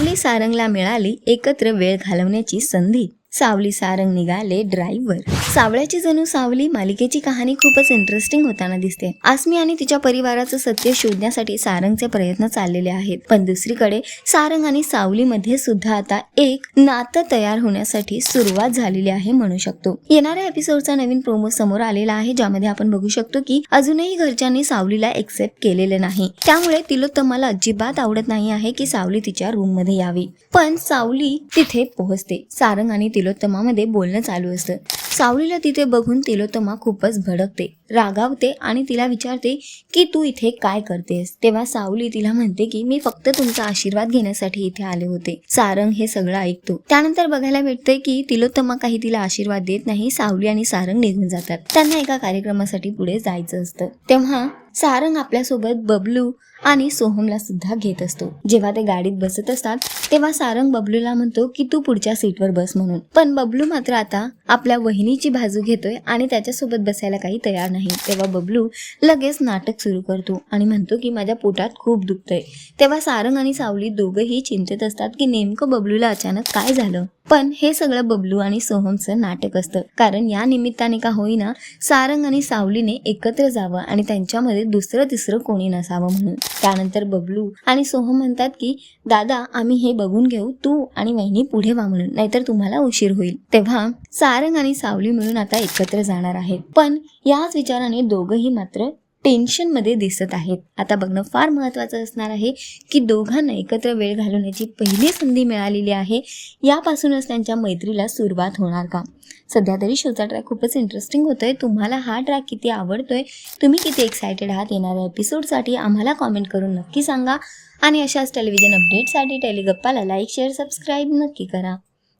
सावली सारंगला मिळाली एकत्र वेळ घालवण्याची संधी. सावली सारंग निघाले ड्राईव्हवर. सावळ्याची जणू सावली मालिकेची कहाणी खूपच इंटरेस्टिंग होताना दिसते. आसमी आणि तिच्या परिवाराचं सत्य शोधण्यासाठी सारंगचे प्रयत्न चाललेले आहेत. पण दुसरीकडे सारंग आणि सावलीमध्ये सुद्धा आता एक नातं तयार होण्यासाठी सुरुवात झालेली आहे म्हणू शकतो. येणाऱ्या एपिसोडचा नवीन प्रोमो समोर आलेला आहे ज्यामध्ये आपण बघू शकतो की अजूनही घरच्यांनी सावलीला एक्सेप्ट केलेले नाही. त्यामुळे तिलोत्तमाला अजिबात आवडत नाही आहे की सावली तिच्या रूममध्ये यावी. पण सावली तिथे पोहोचते. सारंग आणि तिलोत्तमामध्ये बोलणं चालू असतं. सावलीला तिथे बघून तिलोत्तमा खूपच भडकते. रागावते आणि तिला विचारते की तू इथे काय करतेस? तेव्हा सावली तिला म्हणते की मी फक्त तुमचा आशीर्वाद घेण्यासाठी इथे आले होते. सारंग हे सगळं ऐकतो. त्यानंतर बघायला भेटते की तिलोत्तमा काही तिला आशीर्वाद देत नाही. सावली आणि सारंग निघून जातात. त्यांना एका कार्यक्रमासाठी पुढे जायचं असतं. तेव्हा सारंग आपल्यासोबत बबलू आणि सोहमला सुद्धा घेत असतो. जेव्हा ते गाडीत बसत असतात तेव्हा सारंग बबलूला म्हणतो की तू पुढच्या सीटवर बस म्हणून. पण बबलू मात्र आता आपल्या वहिनीची बाजू घेतोय आणि त्याच्यासोबत बसायला काही तयार नाही. तेव्हा बबलू लगेच नाटक सुरू करतो आणि म्हणतो की माझ्या पोटात खूप दुखतंय. तेव्हा सारंग आणि सावली दोघंही चिंतेत असतात की नेमकं बबलूला अचानक काय झालं? पण हे सगळं बबलू आणि सोहमचं नाटक असतं. कारण या निमित्ताने का होईना सारंग आणि सावलीने एकत्र जावं आणि त्यांच्यामध्ये दुसरं तिसरं कोणी नसावं म्हणून. त्यानंतर बबलू आणि सोहम म्हणतात की दादा आम्ही हे बघून घेऊ तू आणि वहिनी पुढे वा म्हणून नाहीतर तुम्हाला उशीर होईल. तेव्हा सारंग आणि सावली मिळून आता एकत्र जाणार आहेत. पण याच विचाराने दोघंही मात्र टेन्शनमध्ये दिसत आहेत. आता बघणं फार महत्त्वाचं असणार आहे की दोघांना एकत्र वेळ घालवण्याची पहिली संधी मिळालेली आहे. यापासूनच त्यांच्या मैत्रीला सुरुवात होणार का? सध्या तरी शोचा ट्रॅक खूपच इंटरेस्टिंग होतो आहे तुम्हाला हा ट्रॅक किती आवडतोय? तुम्ही किती एक्सायटेड आहात? येणाऱ्या एपिसोडसाठी आम्हाला कॉमेंट करून नक्की सांगा. आणि अशाच टेलिव्हिजन अपडेटसाठी टेलिगप्पाला लाईक शेअर सबस्क्राईब नक्की करा.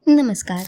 नमस्कार.